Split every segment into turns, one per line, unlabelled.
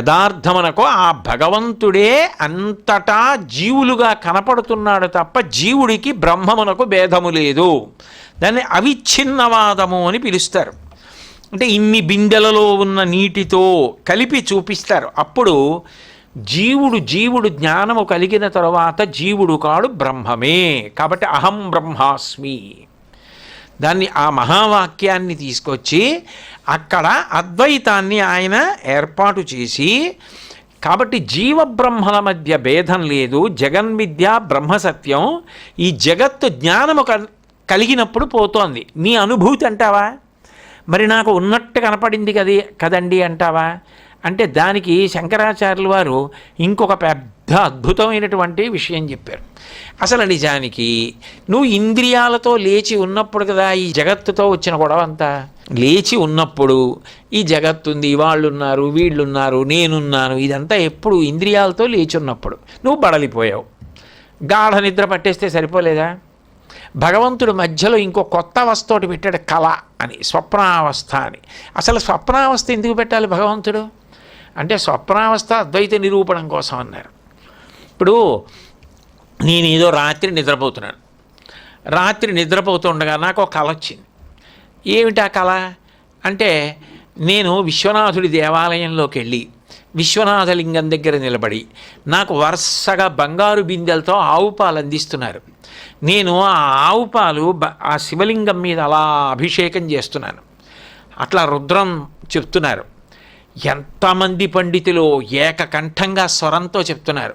యథార్థమనకో ఆ భగవంతుడే అంతటా జీవులుగా కనపడుతున్నాడు తప్ప జీవుడికి బ్రహ్మమునకు భేదము లేదు. దాన్ని అవిచ్ఛిన్నవాదము అని పిలుస్తారు. అంటే ఇన్ని బిందెలలో ఉన్న నీటితో కలిపి చూపిస్తారు. అప్పుడు జీవుడు జీవుడు జ్ఞానము కలిగిన తరువాత జీవుడు కాడు బ్రహ్మమే. కాబట్టి అహం బ్రహ్మాస్మి. దాన్ని ఆ మహావాక్యాన్ని తీసుకొచ్చి అక్కడ అద్వైతాన్ని ఆయన ఏర్పాటు చేసి కాబట్టి జీవబ్రహ్మల మధ్య భేదం లేదు జగన్విద్య బ్రహ్మసత్యం ఈ జగత్తు జ్ఞానము కలిగినప్పుడు పోతోంది. నీ అనుభూతి అంటావా? మరి నాకు ఉన్నట్టు కనపడింది కది కదండి అంటావా? అంటే దానికి శంకరాచార్యుల వారు ఇంకొక పెద్ద అద్భుతమైనటువంటి విషయం చెప్పారు. అసలు నిజానికి నువ్వు ఇంద్రియాలతో లేచి ఉన్నప్పుడు కదా ఈ జగత్తుతో వచ్చిన గొడవ అంతా లేచి ఉన్నప్పుడు ఈ జగత్తుంది వాళ్ళున్నారు వీళ్ళున్నారు నేనున్నాను ఇదంతా ఎప్పుడు ఇంద్రియాలతో లేచి ఉన్నప్పుడు నువ్వు బడలిపోయావు. గాఢ నిద్ర పట్టేస్తే సరిపోలేదా? భగవంతుడు మధ్యలో ఇంకో కొత్త అవస్థతోటి పెట్టాడు కళ అని స్వప్నావస్థ అని. అసలు స్వప్నావస్థ ఎందుకు పెట్టాలి భగవంతుడు? అంటే స్వప్నావస్థ అద్వైత నిరూపణం కోసం అన్నారు. ఇప్పుడు నేను ఏదో రాత్రి నిద్రపోతున్నాను. రాత్రి నిద్రపోతుండగా నాకు ఒక కళ వచ్చింది. ఏమిటి ఆ కళ? అంటే నేను విశ్వనాథుడి దేవాలయంలోకి వెళ్ళి విశ్వనాథలింగం దగ్గర నిలబడి నాకు వరుసగా బంగారు బిందెలతో ఆవు పాలు అందిస్తున్నారు. నేను ఆ ఆవు పాలు బ- ఆ శివలింగం మీద అలా అభిషేకం చేస్తున్నాను. అట్లా రుద్రం చెప్తున్నారు. ఎంతమంది పండితులు ఏకకంఠంగా స్వరంతో చెప్తున్నారు.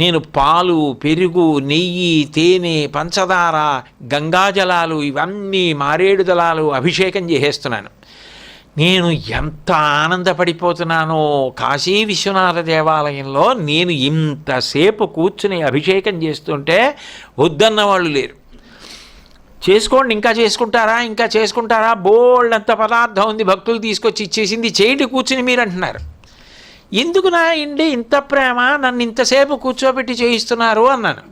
నేను పాలు పెరుగు నెయ్యి తేనె పంచదార గంగాజలాలు ఇవన్నీ మారేడు దళాలు అభిషేకం చేసేస్తున్నాను. నేను ఎంత ఆనందపడిపోతున్నానో కాశీ విశ్వనాథ దేవాలయంలో నేను ఇంతసేపు కూర్చుని అభిషేకం చేస్తుంటే వద్దన్న వాళ్ళు లేరు. చేసుకోండి ఇంకా చేసుకుంటారా ఇంకా చేసుకుంటారా బోల్డ్ అంత పదార్థం ఉంది భక్తులు తీసుకొచ్చి ఇచ్చేసింది చేయండి కూర్చుని మీరు అంటున్నారు. ఎందుకు నా ఇండి ఇంత ప్రేమ నన్ను ఇంతసేపు కూర్చోబెట్టి చేయిస్తున్నారు అన్నాను.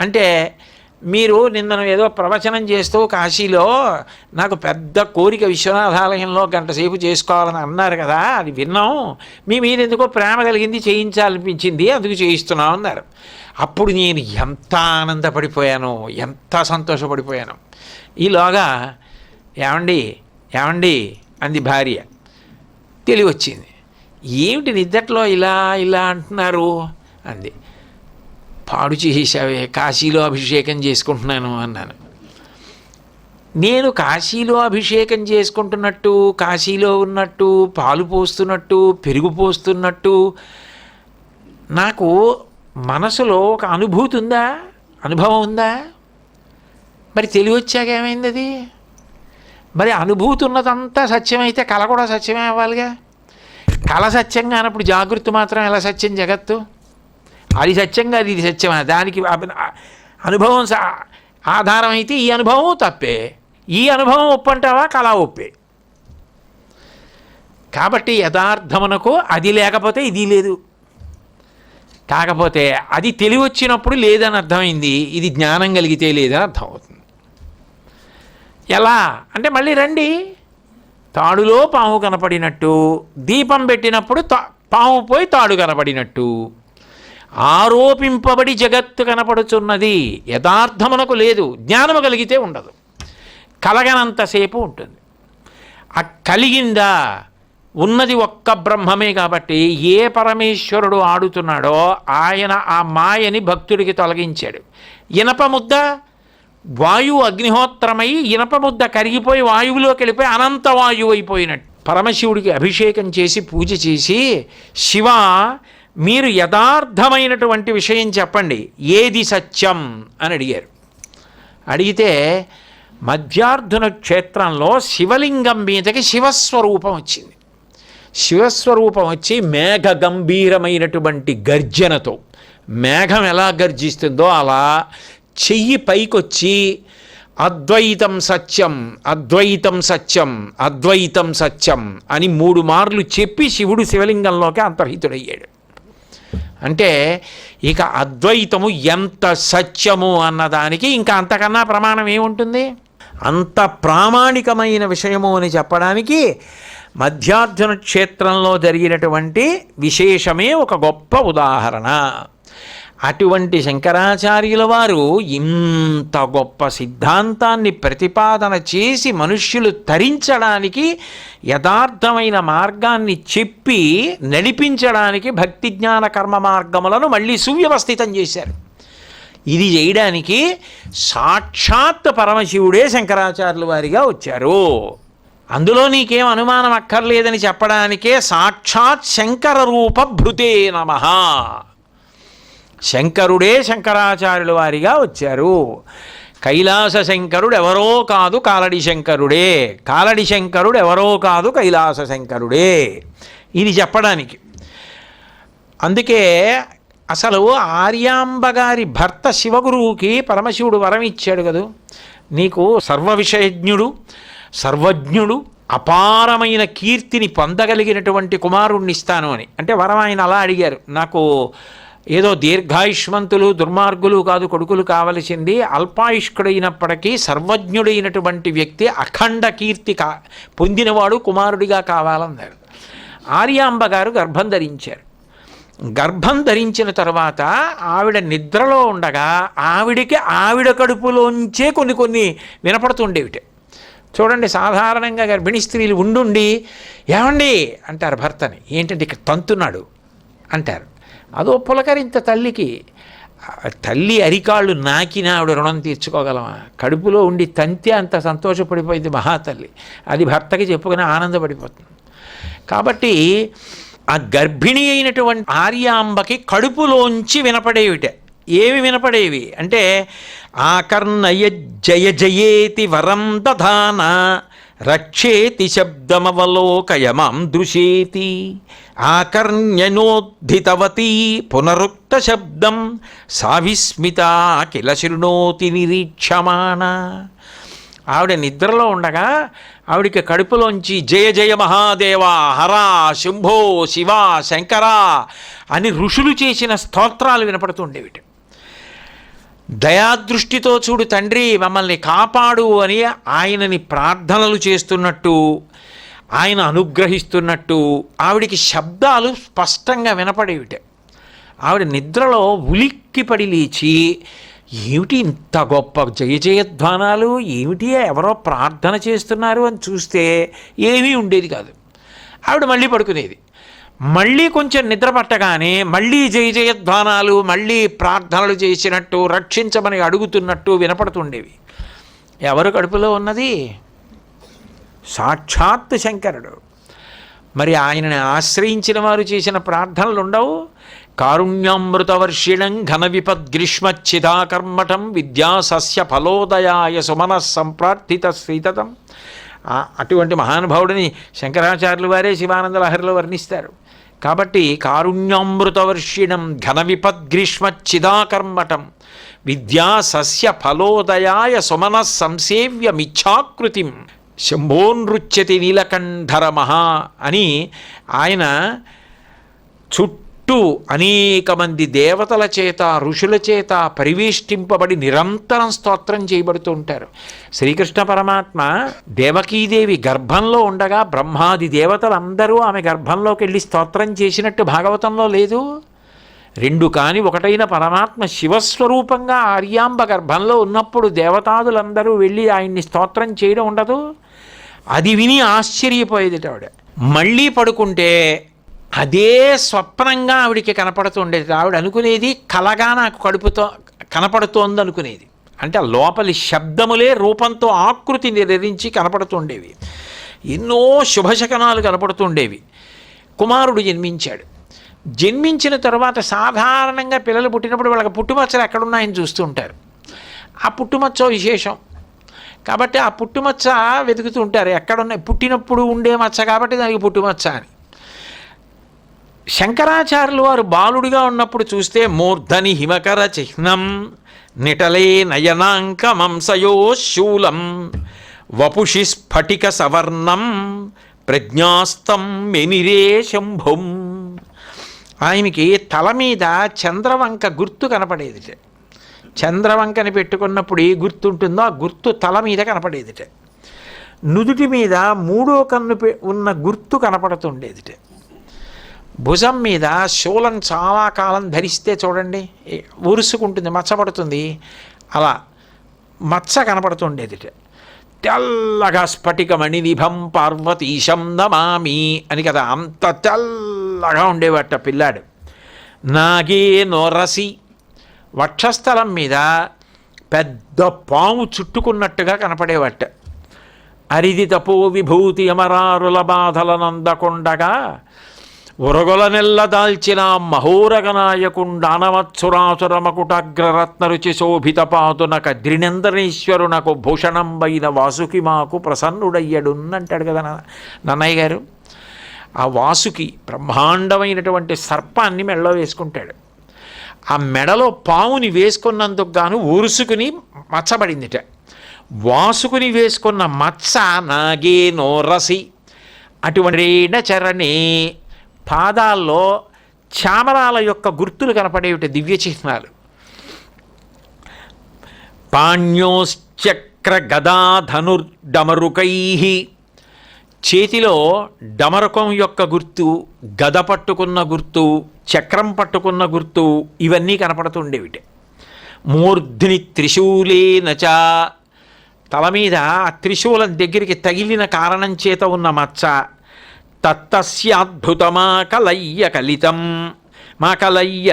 అంటే మీరు నిన్న ఏదో ప్రవచనం చేస్తూ కాశీలో నాకు పెద్ద కోరిక విశ్వనాథాలయంలో గంట సేపు చేసుకోవాలని అన్నారు కదా అది విన్నాం. మీ మీద ఎందుకో ప్రేమ కలిగింది చేయించాలనిపించింది అందుకు చేయిస్తున్నాం అన్నారు. అప్పుడు నేను ఎంత ఆనందపడిపోయాను ఎంత సంతోషపడిపోయాను. ఈలోగా ఏమండి ఏమండి అంది భార్య. తెలివి వచ్చింది ఏమిటి నిద్దట్లో ఇలా ఇలా అంటున్నారు? అంది. పాడు చేసేసావే కాశీలో అభిషేకం చేసుకుంటున్నాను అన్నాను. నేను కాశీలో అభిషేకం చేసుకుంటున్నట్టు కాశీలో ఉన్నట్టు పాలు పోస్తున్నట్టు పెరుగు పోస్తున్నట్టు నాకు మనసులో ఒక అనుభూతి ఉందా? అనుభవం ఉందా? మరి తెలివి వచ్చాక ఏమైంది అది? మరి అనుభూతి ఉన్నదంతా సత్యమైతే కళ కూడా సత్యమే అవ్వాలిగా. కళ సత్యం కానప్పుడు జాగృతి మాత్రం ఎలా సత్యం జగత్తు? అది సత్యం అది ఇది సత్యమా దానికి అనుభవం స- ఆధారం అయితే ఈ అనుభవం తప్పే. ఈ అనుభవం ఒప్పంటావా? కళ ఒప్పే. కాబట్టి యథార్థమునకు అది లేకపోతే ఇది లేదు. కాకపోతే అది తెలివి వచ్చినప్పుడు లేదని అర్థమైంది. ఇది జ్ఞానం కలిగితే లేదని అర్థం అవుతుంది ఎలా? అంటే మళ్ళీ రండి. తాడులో పాము కనపడినట్టు దీపం పెట్టినప్పుడు తా- పాము పోయి తాడు కనపడినట్టు. ఆరోపింపబడి జగత్తు కనపడుచున్నది యథార్థమునకు లేదు జ్ఞానము కలిగితే ఉండదు. కలగనంతసేపు ఉంటుంది. ఆ కలిగిందా ఉన్నది ఒక్క బ్రహ్మమే కాబట్టి ఏ పరమేశ్వరుడు ఆడుతున్నాడో ఆయన ఆ మాయని భక్తుడికి తొలగించాడు. ఇనప ముద్ద వాయువు అగ్నిహోత్రమై ఇనప ముద్ద కరిగిపోయి వాయువులోకి వెళ్ళిపోయి అనంత వాయువు అయిపోయినట్టు. పరమశివుడికి అభిషేకం చేసి పూజ చేసి శివ మీరు యథార్థమైనటువంటి విషయం చెప్పండి. ఏది సత్యం? అని అడిగారు. అడిగితే మధ్యార్ధున క్షేత్రంలో శివలింగం మీదకి శివస్వరూపం వచ్చింది. శివస్వరూపం వచ్చి మేఘ గంభీరమైనటువంటి గర్జనతో. మేఘం ఎలా గర్జిస్తుందో అలా చెయ్యి పైకొచ్చి అద్వైతం సత్యం అద్వైతం సత్యం అద్వైతం సత్యం అని మూడు మార్లు చెప్పి శివుడు శివలింగంలోకి అంతర్హితుడయ్యాడు. అంటే ఇక అద్వైతము ఎంత సత్యము అన్నదానికి ఇంకా అంతకన్నా ప్రమాణం ఏముంటుంది? అంత ప్రామాణికమైన విషయము అని చెప్పడానికి మధ్యార్జున క్షేత్రంలో జరిగినటువంటి విశేషమే ఒక గొప్ప ఉదాహరణ. అటువంటి శంకరాచార్యుల వారు ఇంత గొప్ప సిద్ధాంతాన్ని ప్రతిపాదన చేసి మనుష్యులు తరించడానికి యథార్థమైన మార్గాన్ని చెప్పి నడిపించడానికి భక్తి జ్ఞాన కర్మ మార్గములను మళ్ళీ సువ్యవస్థితం చేశారు. ఇది చేయడానికి సాక్షాత్ పరమశివుడే శంకరాచార్యుల వారిగా వచ్చారు. అందులో నీకేం అనుమానం అక్కర్లేదని చెప్పడానికే సాక్షాత్ శంకర రూప భృతే నమ. శంకరుడే శంకరాచార్యుల వారిగా వచ్చారు. కైలాస శంకరుడు ఎవరో కాదు కాలడి శంకరుడే. కాలడి శంకరుడు ఎవరో కాదు కైలాస శంకరుడే. ఇది చెప్పడానికి. అందుకే అసలు ఆర్యాంబ గారి భర్త శివగురువుకి పరమశివుడు వరం ఇచ్చాడు కదూ. నీకు సర్వ విషయజ్ఞుడు సర్వజ్ఞుడు అపారమైన కీర్తిని పొందగలిగినటువంటి కుమారుణ్ణి ఇస్తాను అని. అంటే వరం ఆయన అలా అడిగారు. నాకు ఏదో దీర్ఘాయుష్మంతులు దుర్మార్గులు కాదు కొడుకులు కావలసింది అల్పాయుష్కుడైనప్పటికీ సర్వజ్ఞుడైనటువంటి వ్యక్తి అఖండ కీర్తి కా పొందినవాడు కుమారుడిగా కావాలన్నారు. ఆర్యాంబ గారు గర్భం ధరించారు. గర్భం ధరించిన తర్వాత ఆవిడ నిద్రలో ఉండగా ఆవిడికి ఆవిడ కడుపులోంచే కొన్ని కొన్ని వినపడుతుండేవిట. చూడండి సాధారణంగా గర్భిణీ స్త్రీలు ఉండుండి ఏమండి? అంటారు భర్తని. ఏంటంటే ఇక్కడ తంతున్నాడు. అంటారు. అదో పులకరింత తల్లికి తల్లి అరికాళ్ళు నాకినా ఆవిడ రుణం తీర్చుకోగలమా? కడుపులో ఉండి తంతి అంత సంతోషపడిపోయింది మహాతల్లి. అది భర్తకి చెప్పుకుని ఆనందపడిపోతుంది. కాబట్టి ఆ గర్భిణి అయినటువంటి ఆర్యాంబకి కడుపులోంచి వినపడేవిటే. ఏమి వినపడేవి? అంటే ఆకర్ణయ జయ జయేతి వరం దధానా రక్షేతి శబ్దమవలోకయమాం దృశేతి. ఆకర్ణ్యనోద్ధితవతీ పునరుక్త శబ్దం సావిస్మిత కిల శృణోతి నిరీక్షమాణ. ఆవిడ నిద్రలో ఉండగా ఆవిడికి కడుపులోంచి జయ జయ మహాదేవ హర శంభో శివ శంకర అని ఋషులు చేసిన స్తోత్రాలు వినపడుతుండేవిటి దయాదృష్టితో చూడు తండ్రి మమ్మల్ని కాపాడు అని ఆయనని ప్రార్థనలు చేస్తున్నట్టు ఆయన అనుగ్రహిస్తున్నట్టు ఆవిడికి శబ్దాలు స్పష్టంగా వినపడేవిట. ఆవిడ నిద్రలో ఉలిక్కిపడి లేచి ఏమిటి ఇంత గొప్ప జయ జయధ్వానాలు? ఏమిటి ఎవరో ప్రార్థన చేస్తున్నారు? అని చూస్తే ఏమీ ఉండేది కాదు. ఆవిడ మళ్ళీ పడుకునేది. మళ్ళీ కొంచెం నిద్ర పట్టగానే మళ్ళీ జయ జయధ్వానాలు మళ్ళీ ప్రార్థనలు చేసినట్టు రక్షించమని అడుగుతున్నట్టు వినపడుతుండేవి. ఎవరు కడుపులో ఉన్నది? సాక్షాత్ శంకరుడు. మరి ఆయనని ఆశ్రయించిన వారు చేసిన ప్రార్థనలు ఉండవు. కారుణ్యామృతవర్షిణం ఘన విపద్గ్రీష్మచ్చిదాకర్మఠం విద్యా సస్య ఫలోదయాయ సుమన సంప్రార్థిత శ్రీతతం అటువంటి మహానుభావుడిని శంకరాచార్యులు వారే శివానంద లహరిలో వర్ణిస్తారు. కాబట్టి కారుణ్యామృతవర్షిణం ఘన విపద్గ్రీష్మచ్చిదాకర్మఠం విద్యా సస్య ఫలోదయాయ సుమన సంసేవ్య మిచ్ఛాకృతిం శంభోనృత్యతి నీలకంఠర మహా అని ఆయన చుట్టూ అనేక మంది దేవతల చేత ఋషుల చేత పరివేష్టింపబడి నిరంతరం స్తోత్రం చేయబడుతూ ఉంటారు. శ్రీకృష్ణ పరమాత్మ దేవకీదేవి గర్భంలో ఉండగా బ్రహ్మాది దేవతలందరూ ఆమె గర్భంలోకి వెళ్ళి స్తోత్రం చేసినట్టు భాగవతంలో లేదు. రెండు కాని ఒకటైన పరమాత్మ శివస్వరూపంగా ఆర్యాంబ గర్భంలో ఉన్నప్పుడు దేవతాదులందరూ వెళ్ళి ఆయన్ని స్తోత్రం చేయడం ఉండదు. అది విని ఆశ్చర్యపోయేది ఆవిడ. మళ్ళీ పడుకుంటే అదే స్వప్నంగా ఆవిడికి కనపడుతుండేది. ఆవిడ అనుకునేది కలగా నాకు కడుపుతో కనపడుతోంది అనుకునేది అంటే ఆ లోపలి శబ్దములే రూపంతో ఆకృతి నిర్ధరించి కనపడుతుండేవి. ఎన్నో శుభశకనాలు కనపడుతుండేవి. కుమారుడు జన్మించాడు. జన్మించిన తర్వాత సాధారణంగా పిల్లలు పుట్టినప్పుడు వాళ్ళకి పుట్టుమచ్చలు ఎక్కడున్నాయని చూస్తూ ఉంటారు. ఆ పుట్టుమచ్చ విశేషం. కాబట్టి ఆ పుట్టుమచ్చ వెతుకుతూ ఉంటారు. ఎక్కడున్నాయి? పుట్టినప్పుడు ఉండే మచ్చ కాబట్టి దానికి పుట్టుమచ్చ అని. శంకరాచార్యులు వారు బాలుడిగా ఉన్నప్పుడు చూస్తే మూర్ధని హిమకర చిహ్నం నిటలే నయనాంకమంసయో శూలం వపుషి స్ఫటిక సవర్ణం ప్రజ్ఞాస్తం మెనిరే శంభుం. ఆయనకి తల మీద చంద్రవంక గుర్తు కనపడేదిట. చంద్రవంకని పెట్టుకున్నప్పుడు ఏ గుర్తుంటుందో ఆ గుర్తు తల మీద కనపడేదిట. నుదుటి మీద మూడో కన్ను ఉన్న గుర్తు కనపడుతుండేదిట. భుజం మీద శూలం చాలా కాలం ధరిస్తే చూడండి ఉరుసుకుంటుంది మచ్చపడుతుంది అలా మచ్చ కనపడుతుండేది. తెల్లగా స్ఫటికమణి నిభం పార్వతీశం నమామి అని కదా అంత తెల్లగా ఉండేవాట పిల్లాడు. నాగే నొరసి వక్షస్థలం మీద పెద్ద పాము చుట్టుకున్నట్టుగా కనపడేవాట. అరిది తపో విభూతి అమరారుల బాధల నందకుండగా నెల్ల దాల్చిన మహోరగ నాయకుండానవత్సురాసురమకుటాగ్రరత్న రుచి శోభిత పాతున కద్రినందనేశ్వరునకు భూషణంబైన వాసుకి మాకు ప్రసన్నుడయ్యడున్నంటాడు కదా నా- నన్నయ్య గారు. ఆ వాసుకి బ్రహ్మాండమైనటువంటి సర్పాన్ని మెడలో వేసుకుంటాడు. ఆ మెడలో పావుని వేసుకున్నందుకు గాను ఊరుసుకుని మచ్చబడిందిట. వాసుకుని వేసుకున్న మచ్చ నాగే నోరసి. అటువంటి చరణే పాదాల్లో చామరాల యొక్క గుర్తులు కనపడేవిటి దివ్య చిహ్నాలు. పాణ్యోశ్చక్ర గదాధనుర్డమరుకై. చేతిలో డమరుకం యొక్క గుర్తు గద పట్టుకున్న గుర్తు చక్రం పట్టుకున్న గుర్తు ఇవన్నీ కనపడుతుండేవిటి. మూర్ధ్ని త్రిశూలేనచ తల మీద ఆ త్రిశూలం దగ్గరికి తగిలిన కారణం చేత ఉన్న మచ్చ. తత్తస్యాద్భుతమా కలయ్య కలితం మా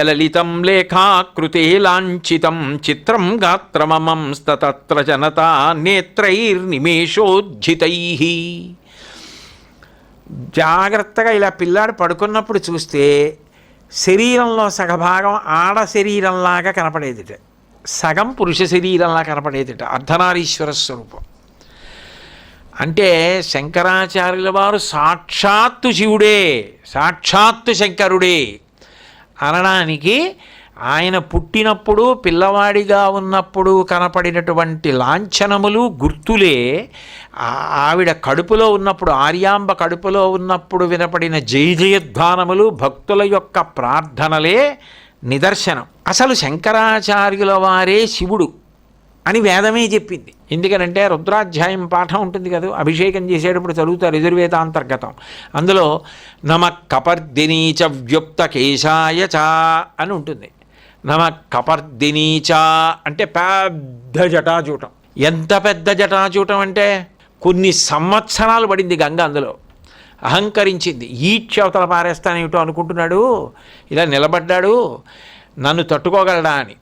లలితం లేఖాకృతే లాంఛితం చిత్రం గాత్రమమం తత్ర జనత నేత్రైర్నిమేషోజ్జితై. జాగ్రత్తగా ఇలా పిల్లాడు పడుకున్నప్పుడు చూస్తే శరీరంలో సగభాగం ఆడ శరీరంలాగా కనపడేదిట. సగం పురుష శరీరంలా కనపడేదిట. అర్ధనారీశ్వర స్వరూపం. అంటే శంకరాచార్యుల వారు సాక్షాత్తు శివుడే సాక్షాత్తు శంకరుడే. అనడానికి ఆయన పుట్టినప్పుడు పిల్లవాడిగా ఉన్నప్పుడు కనపడినటువంటి లాంఛనములు గుర్తులే. ఆవిడ కడుపులో ఉన్నప్పుడు ఆర్యాంబ కడుపులో ఉన్నప్పుడు వినపడిన జయజయధ్వానములు భక్తుల యొక్క ప్రార్థనలే నిదర్శనం. అసలు శంకరాచార్యుల వారే శివుడు. అని వేదమే చెప్పింది. ఎందుకనంటే రుద్రాధ్యాయం పాఠం ఉంటుంది కదా అభిషేకం చేసేటప్పుడు చదువుతారు యజుర్వేదాంతర్గతం అందులో నమ కపర్దినీచ వ్యుప్త కేశాయ చ అని ఉంటుంది. నమ కపర్దినీచ అంటే పెద్ద జటాజూటం. ఎంత పెద్ద జటాజూటం అంటే కొన్ని సంవత్సరాలు పడింది గంగ అందులో. అహంకరించింది. ఈడ్చి అవతల పారేస్తానేమిటో అనుకుంటున్నాడు. ఇలా నిలబడ్డాడు. నన్ను తట్టుకోగలడా అని.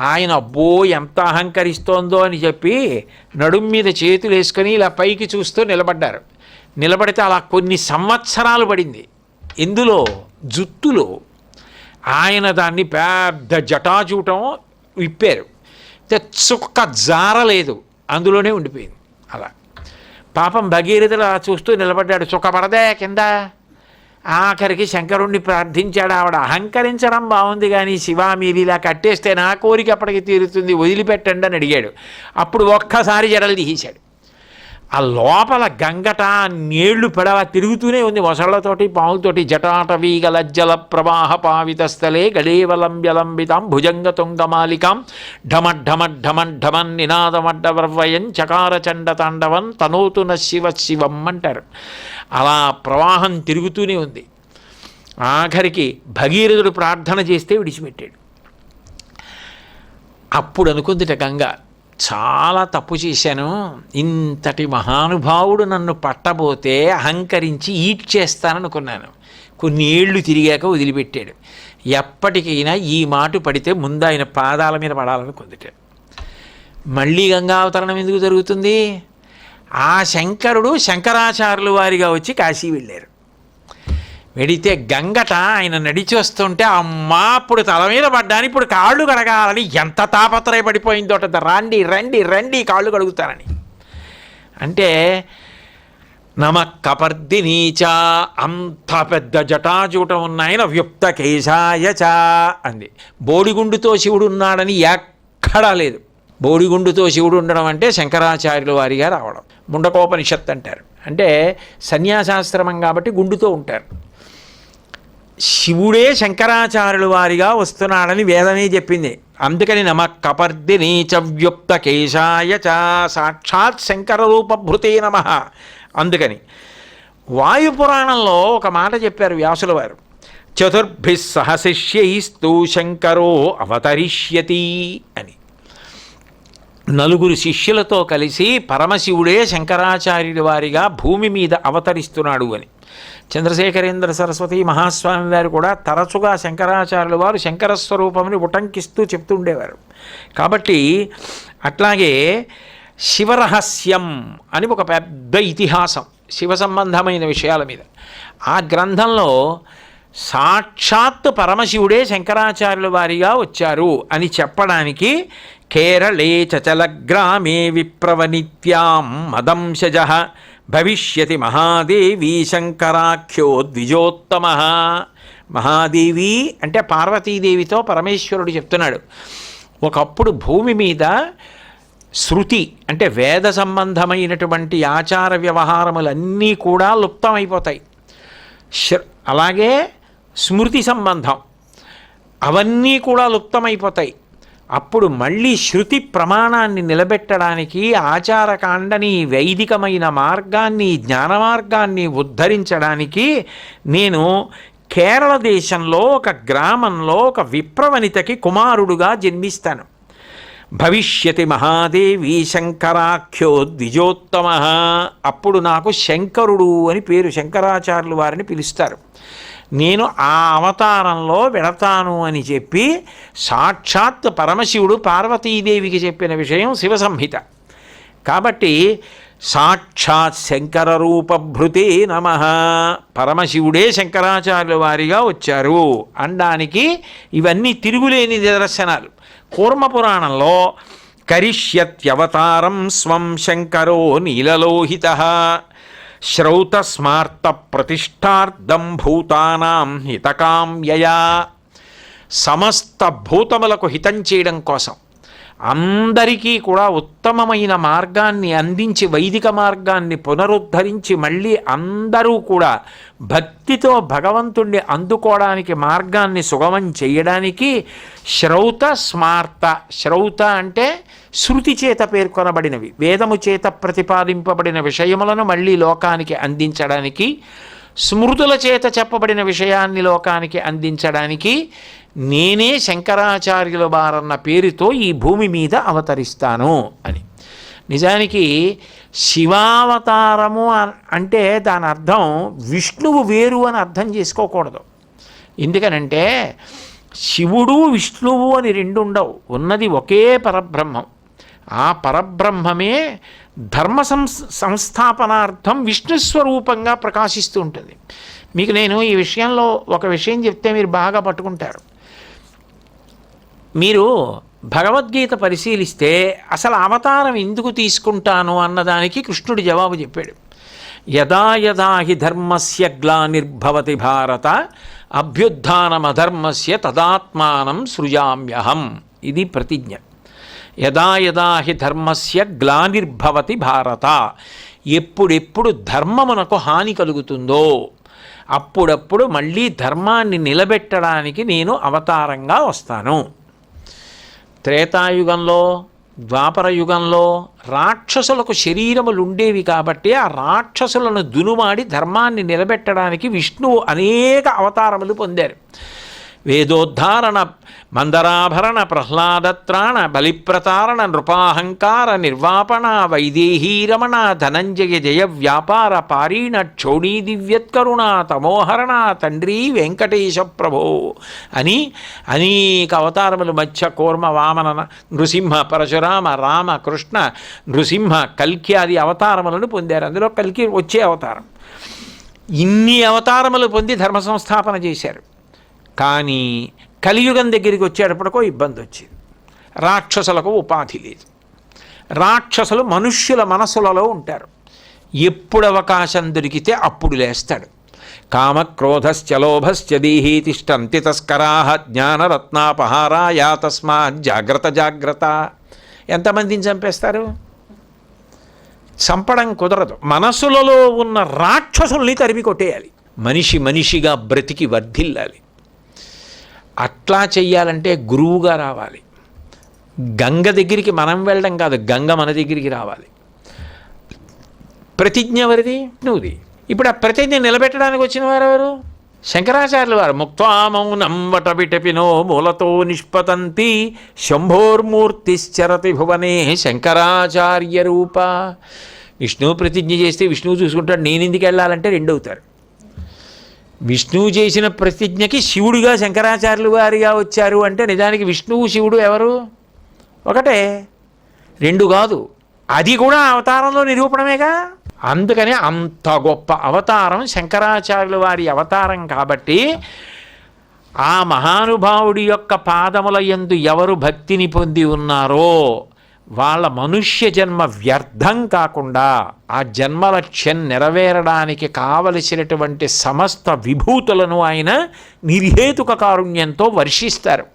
ఆయన అబ్బో ఎంత అహంకరిస్తోందో అని చెప్పి నడుం మీద చేతులు వేసుకొని ఇలా పైకి చూస్తూ నిలబడ్డారు. నిలబడితే అలా కొన్ని సంవత్సరాలు పడింది. ఇందులో జుత్తులో ఆయన దాన్ని పెద్ద జటాజూటం విప్పారు. అయితే చుక్క జారలేదు అందులోనే ఉండిపోయింది. అలా. పాపం భగీరథలు చూస్తూ నిలబడ్డాడు. చుక్క పడదే కింద. ఆఖరికి శంకరుణ్ణి ప్రార్థించాడు ఆవిడ. అహంకరించడం బాగుంది కానీ శివ మీరు ఇలా కట్టేస్తే నా కోరిక అప్పటికి తీరుతుంది వదిలిపెట్టండి అని అడిగాడు. అప్పుడు ఒక్కసారి జడలు తీసేశాడు ఆ లోపల గంగట నీళ్ళు పెడవ తిరుగుతూనే ఉంది. మొసళ్ళతోటి పాములతోటి జటాటవీగల జల ప్రవాహ పావిత స్థలే గడేవలంబ్యలంబితాం భుజంగ తుంగమాలికాం ఢమఢమఢమఢమన్ నినాదమడ్డవర్వయం చకార చండ తాండవం తనోతున శివ శివం అంటారు. అలా ప్రవాహం తిరుగుతూనే ఉంది. ఆఖరికి భగీరథుడు ప్రార్థన చేస్తే విడిచిపెట్టాడు. అప్పుడు అనుకుందిట గంగ చాలా తప్పు చేశాను. ఇంతటి మహానుభావుడు నన్ను పట్టబోతే అహంకరించి ఈట్ చేస్తాననుకున్నాను. కొన్ని ఏళ్ళు తిరిగాక వదిలిపెట్టాడు. ఎప్పటికైనా ఈ మాట పడితే ముందు ఆయన పాదాల మీద పడాలనుకుందిట మళ్ళీ గంగావతరణం ఎందుకు జరుగుతుంది? ఆ శంకరుడు శంకరాచార్యులు వారిగా వచ్చి కాశీ వెళ్ళారు. వెడితే గంగట ఆయన నడిచి వస్తుంటే అమ్మా అప్పుడు తల మీద పడ్డాను ఇప్పుడు కాళ్ళు కడగాలని ఎంత తాపత్రయపడిపోయిందోట రండి రండి రండి కాళ్ళు కడుగుతానని. అంటే నమ కపర్దినీచ అంత పెద్ద జటాజూటం ఉన్న ఆయన వ్యుప్త కేశాయ చ అంది. బోడిగుండుతో శివుడు ఉన్నాడని ఎక్కడా లేదు. బోడిగుండుతో శివుడు ఉండడం అంటే శంకరాచార్యుల వారిగా రావడం. ముండకోపనిషత్ అంటారు. అంటే సన్యాసాశ్రమం కాబట్టి గుండుతో ఉంటారు. శివుడే శంకరాచార్యుల వారిగా వస్తున్నాడని వేదమే చెప్పింది. అందుకని నమ కపర్దిని చ కేశాయ చ సాక్షాత్ శంకర రూపభృతే నమ. అందుకని వాయుపురాణంలో ఒక మాట చెప్పారు వ్యాసుల వారు. చతుర్భి సహ శంకరో అవతరిష్యతి అని. నలుగురు శిష్యులతో కలిసి పరమశివుడే శంకరాచార్యుడి వారిగా భూమి మీద అవతరిస్తున్నాడు అని. చంద్రశేఖరేంద్ర సరస్వతి మహాస్వామి వారు కూడా తరచుగా శంకరాచార్యుల వారు శంకరస్వరూపముని ఉటంకిస్తూ చెప్తుండేవారు కాబట్టి అట్లాగే శివరహస్యం అని ఒక పెద్ద ఇతిహాసం శివ సంబంధమైన విషయాల మీద. ఆ గ్రంథంలో సాక్షాత్ పరమశివుడే శంకరాచార్యుల వారిగా వచ్చారు అని చెప్పడానికి కేరళే చచల గ్రామే విప్రవనిత్యాం మదంశజ భవిష్యతి మహాదేవి శంకరాఖ్యో ద్విజోత్తమ. మహాదేవి అంటే పార్వతీదేవితో పరమేశ్వరుడు చెప్తున్నాడు. ఒకప్పుడు భూమి మీద శృతి అంటే వేద సంబంధమైనటువంటి ఆచార వ్యవహారములన్నీ కూడా లుప్తమైపోతాయి. శ- అలాగే స్మృతి సంబంధం అవన్నీ కూడా లుప్తమైపోతాయి. అప్పుడు మళ్ళీ శృతి ప్రమాణాన్ని నిలబెట్టడానికి ఆచారకాండని వైదికమైన మార్గాన్ని జ్ఞాన మార్గాన్ని ఉద్ధరించడానికి నేను కేరళ దేశంలో ఒక గ్రామంలో ఒక విప్రవనితకి కుమారుడుగా జన్మిస్తాను. భవిష్యతి మహాదేవి శంకరాఖ్యో ద్విజోత్తమ. అప్పుడు నాకు శంకరుడు అని పేరు శంకరాచార్యులు వారిని పిలుస్తారు. నేను ఆ అవతారంలో వెడతాను అని చెప్పి సాక్షాత్ పరమశివుడు పార్వతీదేవికి చెప్పిన విషయం శివ సంహిత కాబట్టి సాక్షాత్ శంకర రూపభృతే నమ. పరమశివుడే శంకరాచార్యుల వారిగా వచ్చారు. అనడానికి ఇవన్నీ తిరుగులేని నిదర్శనాలు. కూర్మ పురాణంలో కరిష్యత్యవతారం స్వం శంకరో నీలలోహిత. శ్రౌత స్మార్త ప్రతిష్టార్థం భూతానాం హితకామ్యయా సమస్త భూతములకు హితం చేయడం కోసం అందరికీ కూడా ఉత్తమమైన మార్గాన్ని అందించి వైదిక మార్గాన్ని పునరుద్ధరించి మళ్ళీ అందరూ కూడా భక్తితో భగవంతుణ్ణి అందుకోవడానికి మార్గాన్ని సుగమం చేయడానికి శ్రౌత స్మార్త. శ్రౌత అంటే శృతి చేత పేర్కొనబడినవి. వేదము చేత ప్రతిపాదింపబడిన విషయములను మళ్ళీ లోకానికి అందించడానికి స్మృతుల చేత చెప్పబడిన విషయాన్ని లోకానికి అందించడానికి నేనే శంకరాచార్యుల వారన్న పేరుతో ఈ భూమి మీద అవతరిస్తాను అని. నిజానికి శివావతారము అంటే దాని అర్థం విష్ణువు వేరు అని అర్థం చేసుకోకూడదు. ఎందుకనంటే శివుడు విష్ణువు అని రెండు ఉండవు ఉన్నది ఒకే పరబ్రహ్మం. ఆ పరబ్రహ్మమే ధర్మ సంస్ సంస్థాపనార్థం విష్ణు స్వరూపంగా ప్రకాశిస్తూ ఉంటుంది. మీకు నేను ఈ విషయంలో ఒక విషయం చెప్తే మీరు బాగా పట్టుకుంటారు. మీరు భగవద్గీత పరిశీలిస్తే అసలు అవతారం ఎందుకు తీసుకుంటాను అన్నదానికి కృష్ణుడు జవాబు చెప్పాడు. యదా యదా హి ధర్మస్య గ్లానిర్భవతి భారత అభ్యుత్నమధర్మస్య తదాత్మానం సృజామ్యహం. ఇది ప్రతిజ్ఞ. యదా యదా హి ధర్మస్య గ్లానిర్భవతి భారత ఎప్పుడెప్పుడు ధర్మమునకు హాని కలుగుతుందో అప్పుడప్పుడు మళ్ళీ ధర్మాన్ని నిలబెట్టడానికి నేను అవతారంగా వస్తాను. త్రేతాయుగంలో ద్వాపర యుగంలో రాక్షసులకు శరీరములు ఉండేవి కాబట్టి ఆ రాక్షసులను దునుమాడి ధర్మాన్ని నిలబెట్టడానికి విష్ణువు అనేక అవతారములు పొందారు. వేదోద్ధారణ మందరాభరణ ప్రహ్లాదత్రాణ బలిప్రతారణ నృపాహంకార నిర్వాపణ వైదేహీరమణ ధనంజయ జయ వ్యాపార పారీణ క్షోణీ దివ్యత్కరుణ తమోహరణ తండ్రి వెంకటేశ ప్రభో అని అనేక అవతారములు మత్స్య కూర్మ వామన నృసింహ పరశురామ రామ కృష్ణ నృసింహ కల్కి ఆది అవతారములను పొందారు. అందులో కల్కి వచ్చే అవతారం. ఇన్ని అవతారములు పొంది ధర్మ సంస్థాపన చేశారు. కానీ కలియుగం దగ్గరికి వచ్చేటప్పటికో ఇబ్బంది వచ్చింది. రాక్షసులకు ఉపాధి లేదు. రాక్షసులు మనుష్యుల మనసులలో ఉంటారు. ఎప్పుడు అవకాశం దొరికితే అప్పుడు లేస్తాడు. కామక్రోధశ్చలోభశ్చ దీహీ తిష్టంతి తస్కరా జ్ఞానరత్నాపహారాయా తస్మాత్ జాగ్రత్త జాగ్రత్త. ఎంతమందిని చంపేస్తారు? చంపడం కుదరదు. మనసులలో ఉన్న రాక్షసుల్ని తరిమి కొట్టేయాలి మనిషి మనిషిగా బ్రతికి వర్ధిల్లాలి. అట్లా చెయ్యాలంటే గురువుగా రావాలి. గంగ దగ్గరికి మనం వెళ్ళడం కాదు గంగ మన దగ్గరికి రావాలి. ప్రతిజ్ఞ ఎవరిది? నువ్వుది. ఇప్పుడు ఆ ప్రతిజ్ఞ నిలబెట్టడానికి వచ్చిన వారు ఎవరు? శంకరాచార్యుల వారు. ముక్తామౌనం వట మూలతో నిష్పతంతి శంభోర్మూర్తిశ్చరతి భువనే శంకరాచార్య రూప. విష్ణువు ప్రతిజ్ఞ చేస్తే విష్ణువు చూసుకుంటాడు నేను ఎందుకు వెళ్ళాలంటే రెండవుతారు విష్ణువు చేసిన ప్రతిజ్ఞకి శివుడిగా శంకరాచార్యులు వారిగా వచ్చారు అంటే నిజానికి విష్ణువు శివుడు ఎవరు? ఒకటే. రెండు కాదు. అది కూడా అవతారంలో నిరూపణమేగా? అందుకని అంత గొప్ప అవతారం శంకరాచార్యుల వారి అవతారం కాబట్టి ఆ మహానుభావుడి యొక్క పాదముల యందు ఎవరు భక్తిని పొంది ఉన్నారో వాళ్ళ మనుష్య జన్మ వ్యర్థం కాకుండా ఆ జన్మల లక్ష్యం నెరవేరడానికి కావలసినటువంటి సమస్త విభూతులను ఆయన నిర్హేతుక కారుణ్యంతో వర్షిస్తారు.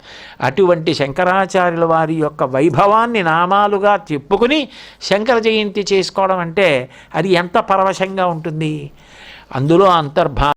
అటువంటి శంకరాచార్యుల వారి యొక్క వైభవాన్ని నామాలుగా చెప్పుకుని శంకర జయంతి చేసుకోవడం అంటే అది ఎంత పరవశంగా ఉంటుంది? అందులో అంతర్భా